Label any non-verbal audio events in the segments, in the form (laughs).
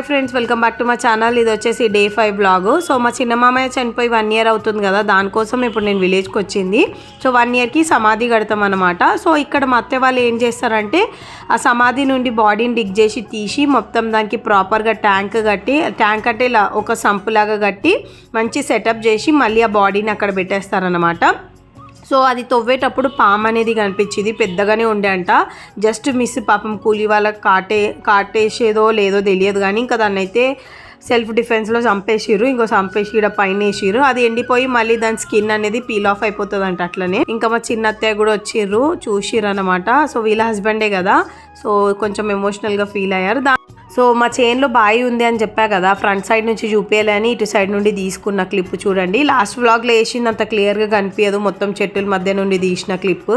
Hi friends welcome back to మా channel. ఇది వచ్చేసి డే ఫైవ్ బ్లాగ్. సో మా చిన్న మామయ్య చనిపోయి వన్ ఇయర్ అవుతుంది కదా దానికోసం ఇప్పుడు నేను విలేజ్కి వచ్చింది. సో వన్ ఇయర్కి సమాధి కడతాం అనమాట సో ఇక్కడ మా అత్తయ్య వాళ్ళు ఏం చేస్తారంటే ఆ సమాధి నుండి బాడీని డిగ్ చేసి తీసి మొత్తం దానికి ప్రాపర్గా ట్యాంక్ కట్టి ట్యాంక్ అంటే ఇలా ఒక సంపులాగా కట్టి మంచి సెటప్ చేసి మళ్ళీ ఆ బాడీని అక్కడ పెట్టేస్తారనమాట సో అది తవ్వేటప్పుడు పాము అనేది కనిపించింది పెద్దగానే ఉండే అంట జస్ట్ మిస్ పాపం కూలి వాళ్ళకి కాటే కాటేసేదో లేదో తెలియదు కానీ ఇంకా దాన్ని అయితే సెల్ఫ్ డిఫెన్స్లో చంపేసిర్రు ఇంకో చంపేసి ఇక్కడ పైన వేసిర్రు అది ఎండిపోయి మళ్ళీ దాని స్కిన్ అనేది పీల్ ఆఫ్ అయిపోతుంది అంట అట్లనే. ఇంకా మా చిన్న అత్తయ్య కూడా వచ్చిర్రు చూసిర్రు అనమాట సో వీళ్ళ హస్బెండే కదా సో కొంచెం ఎమోషనల్గా ఫీల్ అయ్యారు. దా సో మా చైన్లో బాయి ఉంది అని చెప్పా కదా ఫ్రంట్ సైడ్ నుంచి చూపించాలని ఇటు సైడ్ నుండి తీసుకున్న క్లిప్ చూడండి. లాస్ట్ వ్లాగ్లో వేసింది అంత క్లియర్గా కనిపించదు మొత్తం చెట్టుల మధ్య నుండి తీసిన క్లిప్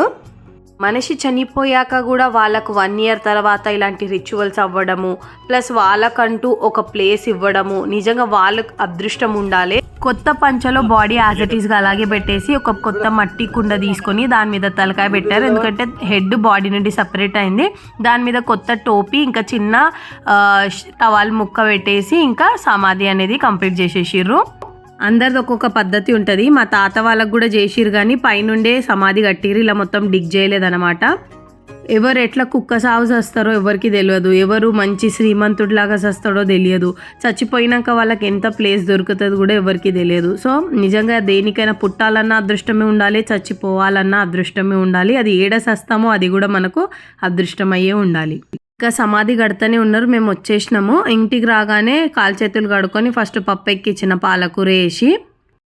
మనిషి చనిపోయాక కూడా వాళ్ళకు వన్ ఇయర్ తర్వాత ఇలాంటి రిచువల్స్ అవ్వడము ప్లస్ వాళ్ళకంటూ ఒక ప్లేస్ ఇవ్వడము నిజంగా వాళ్ళకు అదృష్టం ఉండాలి. కొత్త పంచలో బాడీ యాజ్ ఇట్ ఈస్గా అలాగే పెట్టేసి ఒక కొత్త మట్టి కుండ తీసుకొని దాని మీద తలకాయ పెట్టారు. ఎందుకంటే హెడ్ బాడీ నుండి సపరేట్ అయింది. దాని మీద కొత్త టోపీ ఇంకా చిన్న టవాల్ ముక్క పెట్టేసి ఇంకా సమాధి అనేది కంప్లీట్ చేసేసిర్రు. అందరిది ఒక్కొక్క పద్ధతి ఉంటుంది. మా తాత వాళ్ళకు కూడా చేసిరు కానీ పైనుండే సమాధి కట్టిరు ఇలా మొత్తం డిగ్ చేయలేదన్నమాట. ఎవరు ఎట్లా కుక్క సాగు చేస్తారో ఎవరికి తెలియదు. ఎవరు మంచి శ్రీమంతుడిలాగా చేస్తాడో తెలియదు. చచ్చిపోయినాక వాళ్ళకి ఎంత ప్లేస్ దొరుకుతుంది కూడా ఎవరికి తెలియదు. సో నిజంగా దేనికైనా పుట్టాలన్నా అదృష్టమే ఉండాలి చచ్చిపోవాలన్నా అదృష్టమే ఉండాలి. అది ఏడ సస్తామో అది కూడా మనకు అదృష్టమయ్యే ఉండాలి. ఇంకా సమాధి కడుతూనే ఉన్నారు. మేము వచ్చేసినాము. ఇంటికి రాగానే కాలు చేతులు కడుక్కొని ఫస్ట్ పప్పు ఎక్కిచ్చిన పాలకూర వేసి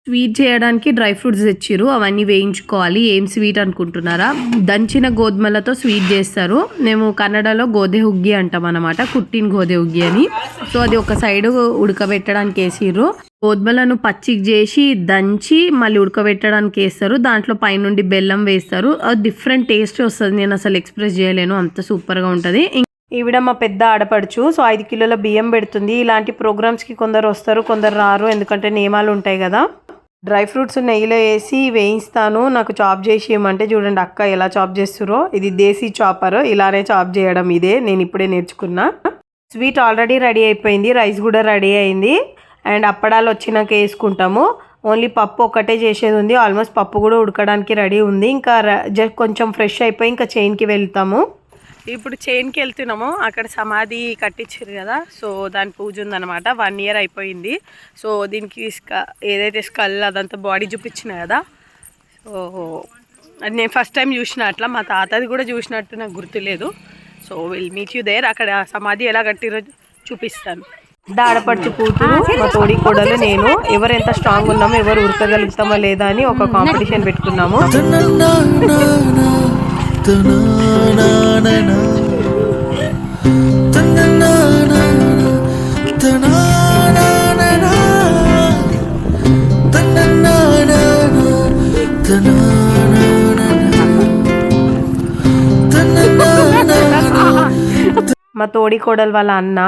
స్వీట్ చేయడానికి డ్రై ఫ్రూట్స్ తెచ్చిర్రు. అవన్నీ వేయించుకోవాలి. ఏం స్వీట్ అనుకుంటున్నారా? దంచిన గోధుమలతో స్వీట్ చేస్తారు. మేము కన్నడలో గోధే హుగ్గి అంటాం అనమాట కుట్టిన గోధే హుగ్గి అని. సో అది ఒక సైడ్ ఉడకబెట్టడానికి వేసిర్రు. గోధుమలను పచ్చికి చేసి దంచి మళ్ళీ ఉడకబెట్టడానికి వేస్తారు. దాంట్లో పైనుండి బెల్లం వేస్తారు. అది డిఫరెంట్ టేస్ట్ వస్తుంది. నేను అసలు ఎక్స్ప్రెస్ చేయలేను. అంత సూపర్గా ఉంటుంది. ఈవిడ మా పెద్ద ఆడపడుచు సో ఐదు కిలోల బియ్యం పెడుతుంది. ఇలాంటి ప్రోగ్రామ్స్కి కొందరు వస్తారు కొందరు రారు ఎందుకంటే నియమాలు ఉంటాయి కదా. డ్రై ఫ్రూట్స్ నెయ్యిలో వేసి వేయిస్తాను. నాకు చాప్ చేసి ఇవ్వమంటే చూడండి అక్క ఎలా చాప్ చేస్తురో. ఇది దేశీ చాపర్ ఇలానే చాప్ చేయడం ఇదే నేను ఇప్పుడే నేర్చుకున్నా. స్వీట్ ఆల్రెడీ రెడీ అయిపోయింది రైస్ కూడా రెడీ అయింది. అండ్ అప్పడాలు వచ్చినాక వేసుకుంటాము. ఓన్లీ పప్పు ఒకటే చేసేది ఉంది. ఆల్మోస్ట్ పప్పు కూడా ఉడకడానికి రెడీ ఉంది. ఇంకా జస్ట్ కొంచెం ఫ్రెష్ అయిపోయి ఇంకా చైన్కి వెళ్తాము. ఇప్పుడు చైన్కి వెళ్తున్నాము. అక్కడ సమాధి కట్టించారు కదా. సో దాని పూజ ఉందన్నమాట. వన్ ఇయర్ అయిపోయింది. సో దీనికి స్క ఏదైతే స్కల్ అదంతా బాడీ చూపించిన కదా. సో అది నేను ఫస్ట్ టైం చూసిన అట్లా. మా తాతది కూడా చూసినట్టు నాకు గుర్తులేదు. So will meet you there అక్కడ సమాధి ఎలా కట్టిరో చూపిస్తాను. ఆడపడుచు కూతురు మా తోడి కోడలు నేను. ఎవరు ఎంత స్ట్రాంగ్ ఉన్నామో ఎవరు ఉరకగలుగుతామో లేదా అని ఒక కాంపిటీషన్ పెట్టుకున్నాము. మా తోడి కోడలు వాళ్ళ అన్న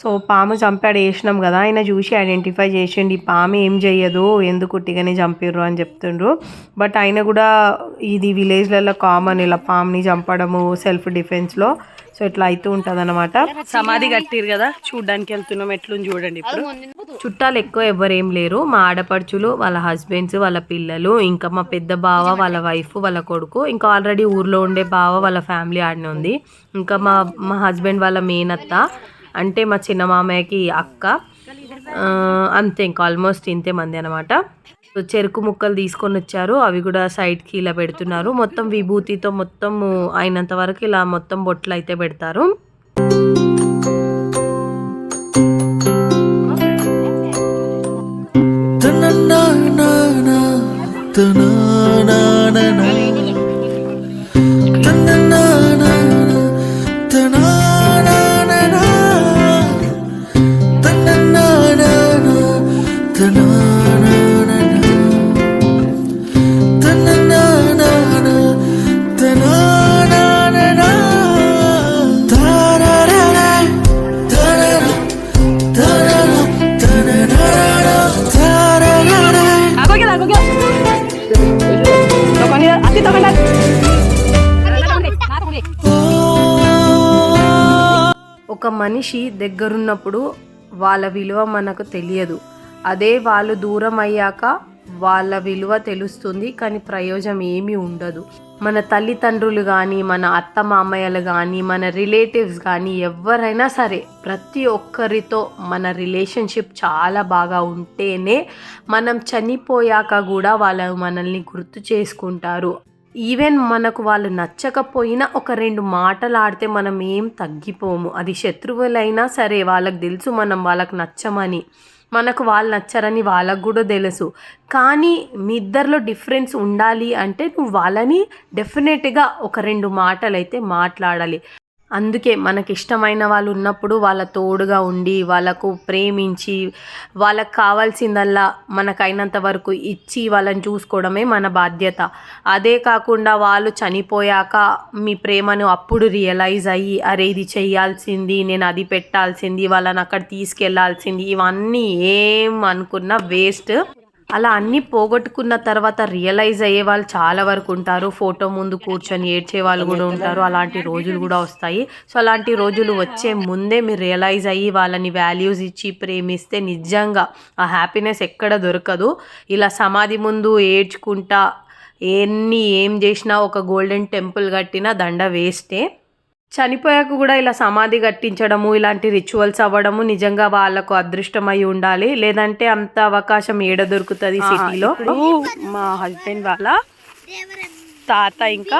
సో పాము చంపాడు వేసినాం కదా. ఆయన చూసి ఐడెంటిఫై చేసిండు ఈ పాము ఏం చెయ్యదు ఎందుకు ఉట్టిగానే చంపిర్రు అని చెప్తుండ్రు. బట్ ఆయన కూడా ఇది విలేజ్లలో కామన్ ఇలా పాముని చంపడము సెల్ఫ్ డిఫెన్స్లో సో ఇట్లా అవుతూ ఉంటుంది అనమాట సమాధి కట్టిరు కదా. చూడడానికి వెళ్తున్నాం ఎట్లు చూడండి ఇప్పుడు. చుట్టాలు ఎక్కువ ఎవరేం లేరు. మా ఆడపడుచులు వాళ్ళ హస్బెండ్స్ వాళ్ళ పిల్లలు ఇంకా మా పెద్ద బావ వాళ్ళ వైఫ్ వాళ్ళ కొడుకు. ఇంకా ఆల్రెడీ ఊర్లో ఉండే బావ వాళ్ళ ఫ్యామిలీ ఆడనే ఉంది. ఇంకా మా మా హస్బెండ్ వాళ్ళ మేనత్త. అంటే మా చిన్న మామయ్యకి అక్క అంతే ఇంకా ఆల్మోస్ట్ ఇంతే మంది అనమాట చెరుకు ముక్కలు తీసుకొని వచ్చారు. అవి కూడా సైడ్కి ఇలా పెడుతున్నారు. మొత్తం విభూతితో మొత్తం అయినంత వరకు ఇలా మొత్తం బొట్లు అయితే పెడతారు. ఒక మనిషి దగ్గరున్నప్పుడు వాళ్ళ విలువ మనకు తెలియదు. అదే వాళ్ళు దూరం అయ్యాక వాళ్ళ విలువ తెలుస్తుంది కానీ ప్రయోజనం ఏమీ ఉండదు. మన తల్లిదండ్రులు కానీ మన అత్త మామయ్యలు కానీ మన రిలేటివ్స్ కానీ ఎవరైనా సరే ప్రతి ఒక్కరితో మన రిలేషన్షిప్ చాలా బాగా ఉంటేనే మనం చనిపోయాక కూడా వాళ్ళు మనల్ని గుర్తు చేసుకుంటారు. ఈవెన్ మనకు వాళ్ళు నచ్చకపోయినా ఒక రెండు మాటలు ఆడితే మనం ఏం తగ్గిపోము. అది శత్రువులైనా సరే వాళ్ళకి తెలుసు మనం వాళ్ళకి నచ్చమని. మనకు వాళ్ళు నచ్చరని వాళ్ళకు కూడా తెలుసు. కానీ మీ ఇద్దరిలో డిఫరెన్స్ ఉండాలి అంటే నువ్వు వాళ్ళని డెఫినెట్గా ఒక రెండు మాటలు అయితే మాట్లాడాలి. అందుకే మనకి ఇష్టమైన వాళ్ళు ఉన్నప్పుడు వాళ్ళ తోడుగా ఉండి వాళ్ళకు ప్రేమించి వాళ్ళకు కావాల్సిందల్లా మనకైనంత వరకు ఇచ్చి వాళ్ళని చూసుకోవడమే మన బాధ్యత. అదే కాకుండా వాళ్ళు చనిపోయాక మీ ప్రేమను అప్పుడు రియలైజ్ అయ్యి అరే ఇది చేయాల్సింది నేను అది పెట్టాల్సింది వాళ్ళని అక్కడ తీసుకెళ్ళాల్సింది ఇవన్నీ ఏం అనుకున్నా వేస్ట్. అలా అన్నీ పోగొట్టుకున్న తర్వాత రియలైజ్ అయ్యే వాళ్ళు చాలా వరకు ఉంటారు. ఫోటో ముందు కూర్చొని ఏడ్చే వాళ్ళు కూడా ఉంటారు. అలాంటి రోజులు కూడా వస్తాయి. సో అలాంటి రోజులు వచ్చే ముందే మీరు రియలైజ్ అయ్యి వాళ్ళని వాల్యూస్ ఇచ్చి ప్రేమిస్తే నిజంగా ఆ హ్యాపీనెస్ ఎక్కడ దొరకదు. ఇలా సమాధి ముందు ఏడ్చుకుంటా ఎన్ని ఏం చేసినా ఒక గోల్డెన్ టెంపుల్ కట్టినా దండ వేస్టే. చనిపోయాక కూడా ఇలా సమాధి కట్టించడము ఇలాంటి రిచువల్స్ అవ్వడము నిజంగా వాళ్ళకు అదృష్టమై ఉండాలి. లేదంటే అంత అవకాశం ఏడ దొరుకుతుంది సిటీలో. మా హస్బెండ్ వాళ్ళ తాత ఇంకా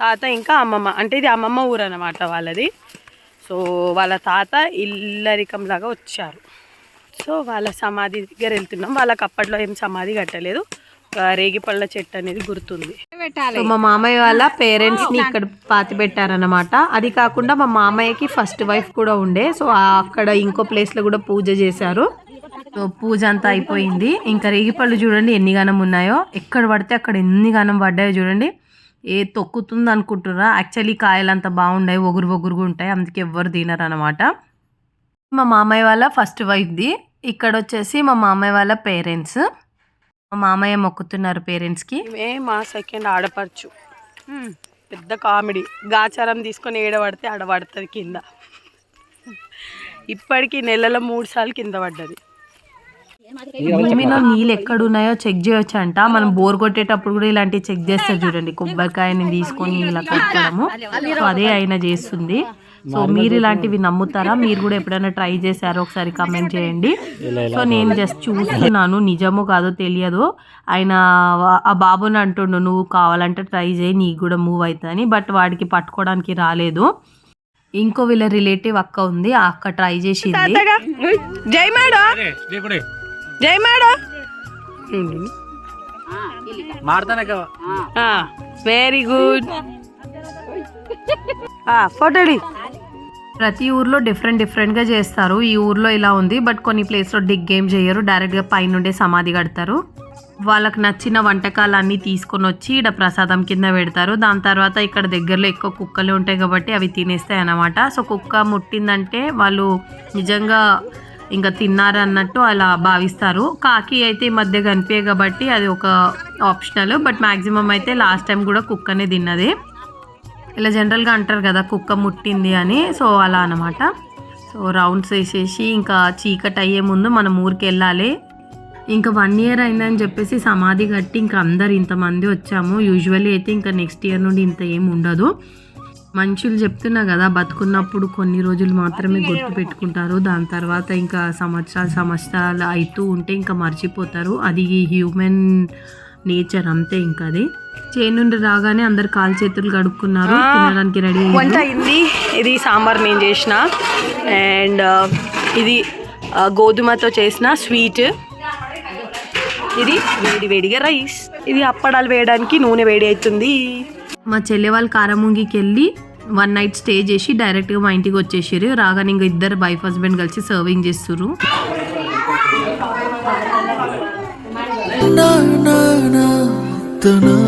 తాత ఇంకా అమ్మమ్మ అంటే ఇది అమ్మమ్మ ఊరు అన్నమాట వాళ్ళది. సో వాళ్ళ తాత ఇల్లరికం లాగా వచ్చారు. సో వాళ్ళ సమాధి దగ్గర వెళ్తున్నాం. వాళ్ళకి అప్పట్లో ఏం సమాధి కట్టలేదు. రేగిపళ్ళ చెట్టు అనేది గుర్తుంది. సో మా మామయ్య వాళ్ళ పేరెంట్స్ని ఇక్కడ పాతి పెట్టారనమాట అది కాకుండా మా మామయ్యకి ఫస్ట్ వైఫ్ కూడా ఉండే. సో అక్కడ ఇంకో ప్లేస్లో కూడా పూజ చేశారు. సో పూజ అంతా అయిపోయింది. ఇంకా రేగిపళ్ళు చూడండి ఎన్ని గనం ఉన్నాయో. ఎక్కడ పడితే అక్కడ ఎన్ని గనం పడ్డాయో చూడండి. ఏ తొక్కుతుంది అనుకుంటున్నారా? యాక్చువల్లీ కాయలు అంత బాగుండాయి ఒగురు ఒగురుగా ఉంటాయి. అందుకే ఎవ్వరు తినరు అనమాట మా మామయ్య వాళ్ళ ఫస్ట్ వైఫ్ది ఇక్కడ వచ్చేసి మా మామయ్య వాళ్ళ పేరెంట్స్ మామయ్య మొక్కుతున్నారు పేరెంట్స్కి. మే మా సెకండ్ ఆడపడుచు. హ్మ్, పెద్ద కామెడీ. గాచారం తీసుకొని ఏడబడితే ఆడబడుతుంది కింద. ఇప్పటికి నెలలో మూడు సార్లు కింద పడ్డది. భూమిలో నీళ్ళు ఎక్కడ ఉన్నాయో చెక్ చేయొచ్చు అంట మనం బోర్ కొట్టేటప్పుడు కూడా ఇలాంటివి చెక్ చేస్తారు చూడండి. కొబ్బరికాయని తీసుకొని ఇలా కట్టడము. సో అదే ఆయన చేస్తుంది. సో మీరు ఇలాంటివి నమ్ముతారా? మీరు కూడా ఎప్పుడైనా ట్రై చేశారో? ఒకసారి కమెంట్ చేయండి. సో నేను జస్ట్ చూస్తున్నాను. నిజమో కాదో తెలియదు. ఆయన ఆ బాబుని అంటుండు నువ్వు కావాలంటే ట్రై చేయి నీకు కూడా మూవ్ అవుతుందని. బట్ వాడికి పట్టుకోవడానికి రాలేదు. ఇంకో వీళ్ళ రిలేటివ్ అక్క ఉంది. ఆ అక్క ట్రై చేసింది. జై మేడం? జై మేడం? వెరీ గుడ్ ఫోటోడి ప్రతి ఊర్లో డిఫరెంట్ డిఫరెంట్గా చేస్తారు. ఈ ఊర్లో ఇలా ఉంది బట్ కొన్ని ప్లేస్లో డిగ్ గేమ్ చేయరు. డైరెక్ట్గా పైనుండే సమాధి కడతారు. వాళ్ళకి నచ్చిన వంటకాలన్నీ తీసుకొని వచ్చి ఇక్కడ ప్రసాదం కింద పెడతారు. దాని తర్వాత ఇక్కడ దగ్గరలో ఎక్కువ కుక్కలు ఉంటాయి కాబట్టి అవి తినేస్తాయి అన్నమాట. సో కుక్క ముట్టిందంటే వాళ్ళు నిజంగా ఇంకా తిన్నారన్నట్టు అలా భావిస్తారు. కాకి అయితే ఈ మధ్య కనిపించే కాబట్టి అది ఒక ఆప్షనల్ బట్ మ్యాక్సిమం అయితే లాస్ట్ టైం కూడా కుక్కనే తిన్నది. ఇలా జనరల్గా అంటారు కదా కుక్క ముట్టింది అని. సో అలా అనమాట సో రౌండ్స్ వేసేసి ఇంకా చీకటి అయ్యే ముందు మనం ఊరికి వెళ్ళాలి. ఇంకా వన్ ఇయర్ అయిందని చెప్పేసి సమాధి కట్టి ఇంకా అందరు ఇంతమంది వచ్చాము. యూజువల్లీ అయితే ఇంకా నెక్స్ట్ ఇయర్ నుండి ఇంత ఏం ఉండదు. మనుషులు చెప్తున్నా కదా బతుకున్నప్పుడు కొన్ని రోజులు మాత్రమే గుర్తు పెట్టుకుంటారు. దాని తర్వాత ఇంకా సంవత్సరాలు సంవత్సరాలు అవుతూ ఉంటే ఇంకా మర్చిపోతారు. అది హ్యూమన్ నేచర్ అంతే ఇంకా అది. చేను నుండి రాగానే అందరు కాలు చేతులు కడుక్కున్నారు తినడానికి రెడీ వంట అయింది. ఇది సాంబార్ నేను చేసిన. అండ్ ఇది గోధుమతో చేసిన స్వీట్. ఇది వేడి వేడిగా రైస్. ఇది అప్పడాలు వేయడానికి నూనె వేడి అవుతుంది. మా చెల్లె వాళ్ళు కారముంగికి వెళ్ళి వన్ నైట్ స్టే చేసి డైరెక్ట్గా మా ఇంటికి వచ్చేసారు రాగానే ఇంకా ఇద్దరు వైఫ్ హస్బెండ్ కలిసి సర్వింగ్ na தனா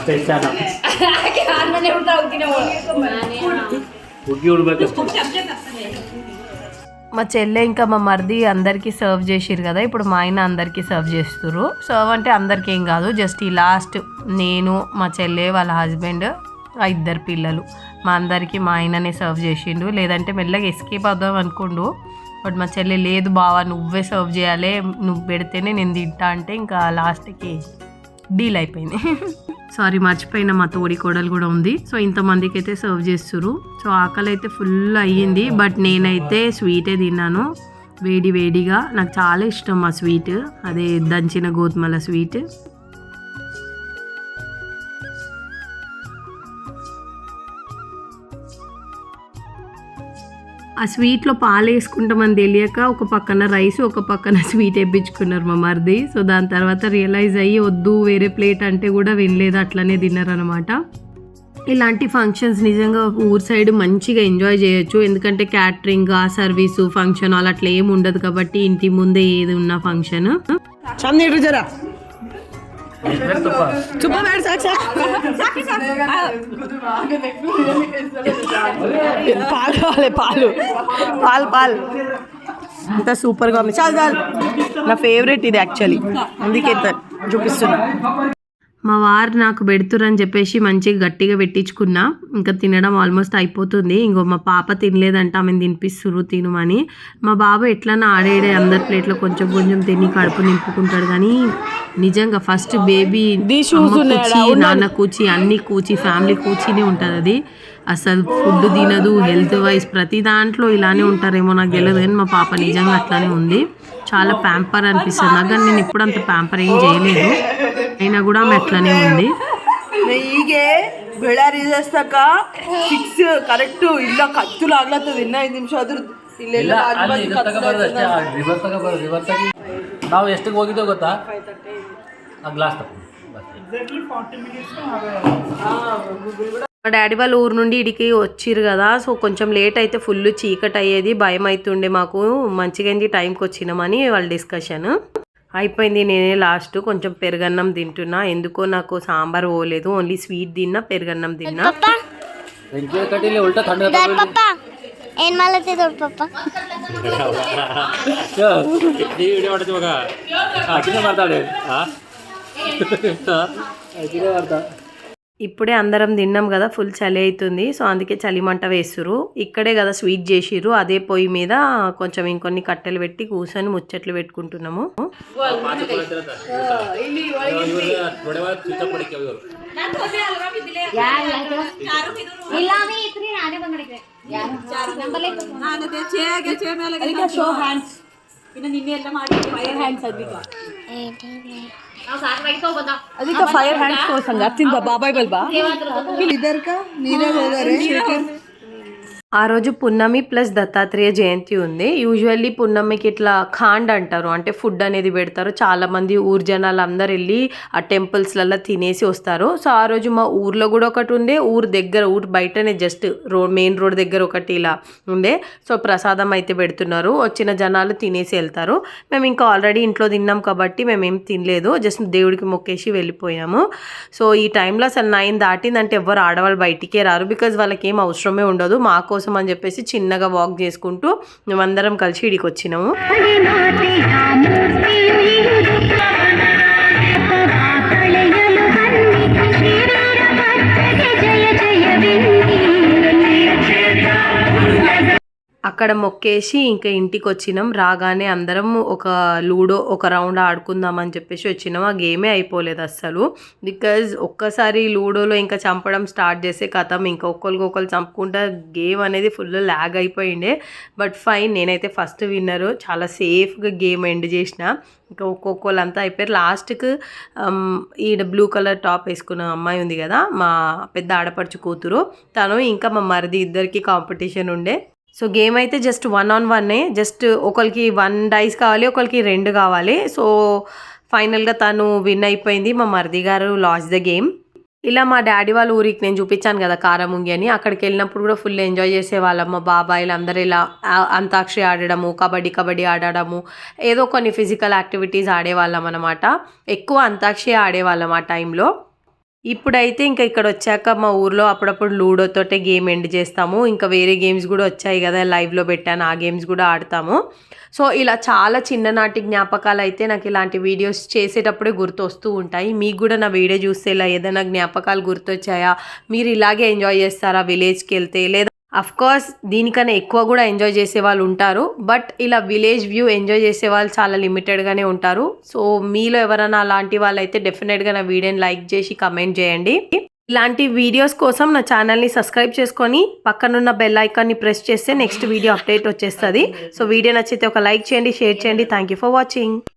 ಫಸ್ಟ್ ಇಚ್ಛಾನ ಹುಗ್ಗಿ ಉಡ್ಬೇಕು మా చెల్లె ఇంకా మా మరిది అందరికీ సర్వ్ చేసిర్రు కదా ఇప్పుడు మా ఆయన అందరికీ సర్వ్ చేస్తుర్రు సర్వ్ అంటే అందరికీ ఏం కాదు జస్ట్ ఈ లాస్ట్ నేను మా చెల్లె వాళ్ళ హస్బెండ్ ఆ ఇద్దరు పిల్లలు మా అందరికీ మా ఆయననే సర్వ్ చేసిండు లేదంటే మెల్లగా ఎస్కేప్ అవుదాం అనుకుండు బట్ మా చెల్లె లేదు బావా నువ్వే సర్వ్ చేయాలి నువ్వు పెడితేనే నేను తింటా అంటే ఇంకా లాస్ట్కి డీల్ అయిపోయింది (laughs) సారీ మర్చిపోయిన మా తోడి కోడలు కూడా ఉంది. సో ఇంతమందికి అయితే సర్వ్ చేస్తున్నారు సో ఆకలి అయితే ఫుల్ అయ్యింది. బట్ నేనైతే స్వీటే తిన్నాను. వేడి వేడిగా. నాకు చాలా ఇష్టం ఆ స్వీట్ అదే దంచిన గోధుమల స్వీట్ ఆ స్వీట్లో పాలు వేసుకుంటామని తెలియక ఒక పక్కన రైస్ ఒక పక్కన (laughs) స్వీట్ వేయించుకున్నారు మా మరిది. సో దాని తర్వాత రియలైజ్ అయ్యి వద్దు వేరే ప్లేట్ అంటే కూడా వినలేదు అట్లనే తిన్నారనమాట ఇలాంటి ఫంక్షన్స్ నిజంగా ఊరు సైడ్ మంచిగా ఎంజాయ్ చేయొచ్చు. ఎందుకంటే క్యాటరింగ్ ఆ సర్వీసు ఫంక్షన్ అలా అట్లా ఏమి ఉండదు కాబట్టి ఇంటి ముందే ఏది ఉన్న ఫంక్షన్. తుప్ప వేడు సాక్ సాక్ పాలు కావాలి పాలు పాలు పాలు అంత సూపర్గా ఉంది. చాలు చాలు. నా ఫేవరెట్ ఇది యాక్చువల్లీ అందుకే చూపిస్తున్నా. మా వారు నాకు పెడుతురని చెప్పేసి మంచిగా గట్టిగా పెట్టించుకున్నా. ఇంకా తినడం ఆల్మోస్ట్ అయిపోతుంది. ఇంకో మా పాప తినలేదంట ఆమెను తినిపిస్తురు తినమని. మా బాబు ఎట్లన్నా ఆడేడే అందరి ప్లేట్లో కొంచెం కొంచెం తిని కడుపు నింపుకుంటాడు. కానీ నిజంగా ఫస్ట్ బేబీ కూచి నాన్న కూచి అన్ని కూచి ఫ్యామిలీ కూచినే ఉంటుంది అది. అసలు ఫుడ్ తినదు హెల్త్ వైజ్ ప్రతి దాంట్లో ఇలానే ఉంటారేమో నాకు తెలియదు కానీ మా పాప నిజంగా అట్లానే ఉంది. చాలా ప్యాంపర్ అనిపిస్తుంది నాకు కానీ నేను ఇప్పుడు అంత ప్యాంపర్ ఏం చేయలేదు అయినా కూడా ఆమె అట్లానే ఉంది ಹೀಗೆ ಬೆಳಾರಿ చేస్తాక ಫಿಕ್ಸ್ ಕರೆಕ್ಟ್ ಇಲ್ಲ ಕತ್ತಲು ಆಗ್ಲತ್ತದ ಇನ್ನ ಐದು ನಿಮಿಷ ಅದ್ರ ಇಲ್ಲ ಅಲ್ಲಿ ಇದು ತಗೋಬಾರ್ದು ಅಷ್ಟೇ ರಿವರ್ಸ್ ತಗೋಬಾರ್ದು ರಿವರ್ಸ್ ಆಗಿ ನಾವು ಎಷ್ಟಿಗೆ ಹೋಗಿದ್ದೇವೆ ಗೊತ್ತಾ ಆ ಗ್ಲಾಸ್ ತಗೊಂಡು మా డాడీ వాళ్ళ ఊరు నుండి ఇడికి వచ్చిర్రు కదా సో కొంచెం లేట్ అయితే ఫుల్ చీకటి అయ్యేది భయం అవుతుండే మాకు. మంచిగా అయింది టైంకి వచ్చినామని వాళ్ళ డిస్కషన్. అయిపోయింది నేనే లాస్ట్ కొంచెం పెరుగన్నం తింటున్నా. ఎందుకో నాకు సాంబార్ పోలేదు ఓన్లీ స్వీట్ తిన్నా పెరుగన్నం తిన్నా. ఇప్పుడే అందరం తిన్నాం కదా ఫుల్ చలి అవుతుంది సో అందుకే చలిమంట వేస్తురు ఇక్కడే కదా స్వీట్ చేసిర్రు అదే పొయ్యి మీద కొంచెం ఇంకొన్ని కట్టెలు పెట్టి కూర్చొని ముచ్చట్లు పెట్టుకుంటున్నాము ಇಲ್ಲ ಅವಿ ಇತ್ರಿ ನಾನೇ ಬಂದ್ ಮಾಡಿದ್ದೆ ಅದಕ್ಕೆ ಫೈರ್ ಹ್ಯಾಂಡ್ಸ್ ಕೋರ್ಸ್ ಹಂಗ ಅತ್ತಿಂದ ಬಾಬಾಯ್ ಬಲ್ಬಾ ಇದರ್ಕ ನೀರಾಗ ಹೋಗಾರೆ ఆ రోజు పున్నమి ప్లస్ దత్తాత్రేయ జయంతి ఉంది. యూజువల్లీ పున్నమికి ఇట్లా ఖాండ్ అంటారు. అంటే ఫుడ్ అనేది పెడతారు. చాలామంది ఊరు జనాలు అందరు వెళ్ళి ఆ టెంపుల్స్లలో తినేసి వస్తారు. సో ఆ రోజు మా ఊర్లో కూడా ఒకటి ఉండే. ఊరు దగ్గర ఊరు బయటనే జస్ట్ రోడ్ మెయిన్ రోడ్ దగ్గర ఒకటి ఇలా ఉండే. సో ప్రసాదం అయితే పెడుతున్నారు. వచ్చిన జనాలు తినేసి వెళ్తారు. మేము ఇంకా ఆల్రెడీ ఇంట్లో తిన్నాం కాబట్టి మేము ఏం తినలేదు. జస్ట్ దేవుడికి మొక్కేసి వెళ్ళిపోయాము. సో ఈ టైంలో అసలు నైన్ దాటిందంటే ఎవరు ఆడవాళ్ళు బయటికే రారు. బికాజ్ వాళ్ళకి ఏం అవసరమే ఉండదు. మాకు కోసం అని చెప్పేసి చిన్నగా వాక్ చేసుకుంటూ మేమందరం కలిసి ఇడికి వచ్చినాము అక్కడ మొక్కేసి ఇంకా ఇంటికి వచ్చినాం రాగానే అందరం ఒక లూడో ఒక రౌండ్ ఆడుకుందాం అని చెప్పేసి వచ్చినాం. ఆ గేమే అయిపోలేదు అస్సలు. బికాజ్ ఒక్కసారి లూడోలో ఇంకా చంపడం స్టార్ట్ చేసే కథం ఇంకా ఒక్కరికొకరు చంపుకుంటా గేమ్ అనేది ఫుల్ ల్యాగ్ అయిపోయిండే. బట్ ఫైన్ నేనైతే ఫస్ట్ విన్నరు. చాలా సేఫ్గా గేమ్ ఎండ్ చేసిన. ఇంకా ఒక్కొక్కరు అంతా అయిపోయారు. లాస్ట్కి ఈడ బ్లూ కలర్ టాప్ వేసుకున్న అమ్మాయి ఉంది కదా మా పెద్ద ఆడపడుచు కూతురు. తను ఇంకా మా మరిది ఇద్దరికి కాంపిటీషన్ ఉండే. సో గేమ్ అయితే జస్ట్ వన్ ఆన్ వన్నే జస్ట్ ఒకరికి వన్ డైస్ కావాలి ఒకరికి రెండు కావాలి. సో ఫైనల్గా తను విన్ అయిపోయింది మా మరిది గారు లాస్ ద గేమ్. ఇలా మా డాడీ వాళ్ళ ఊరికి నేను చూపించాను కదా కారముంగి అని. అక్కడికి వెళ్ళినప్పుడు కూడా ఫుల్ ఎంజాయ్ చేసేవాళ్ళం మా బాబాయిలు అందరూ ఇలా అంతాక్షరి ఆడడము కబడ్డీ కబడ్డీ ఆడడము ఏదో కొన్ని ఫిజికల్ యాక్టివిటీస్ ఆడేవాళ్ళం అనమాట ఎక్కువ అంతాక్షరి ఆడేవాళ్ళం ఆ టైంలో ఇప్పుడైతే ఇంకా ఇక్కడ వచ్చాక మా ఊర్లో అప్పుడప్పుడు లూడోతోటే గేమ్ ఎండ్ చేస్తాము. ఇంకా వేరే గేమ్స్ కూడా వచ్చాయి కదా లైవ్లో పెట్టాను ఆ గేమ్స్ కూడా ఆడతాము. సో ఇలా చాలా చిన్ననాటి జ్ఞాపకాలు అయితే నాకు ఇలాంటి వీడియోస్ చేసేటప్పుడే గుర్తొస్తూ ఉంటాయి. మీకు కూడా నా వీడియో చూస్తే ఇలా ఏదైనా జ్ఞాపకాలు గుర్తొచ్చాయా? మీరు ఇలాగే ఎంజాయ్ చేస్తారా విలేజ్కి వెళ్తే లేదా కోర్స్ దీనికన్నా ఎక్కువ కూడా ఎంజాయ్ చేసే వాళ్ళు ఉంటారు. బట్ ఇలా విలేజ్ వ్యూ ఎంజాయ్ చేసే వాళ్ళు చాలా లిమిటెడ్గానే ఉంటారు. సో మీలో ఎవరైనా అలాంటి వాళ్ళు అయితే డెఫినెట్గా నా వీడియోని లైక్ చేసి కమెంట్ చేయండి. ఇలాంటి వీడియోస్ కోసం నా ఛానల్ని సబ్స్క్రైబ్ చేసుకొని పక్కనున్న బెల్ ఐకాన్ని ప్రెస్ చేస్తే నెక్స్ట్ వీడియో అప్డేట్ వచ్చేస్తుంది. సో వీడియో నచ్చితే ఒక లైక్ చేయండి షేర్ చేయండి. Thank you for watching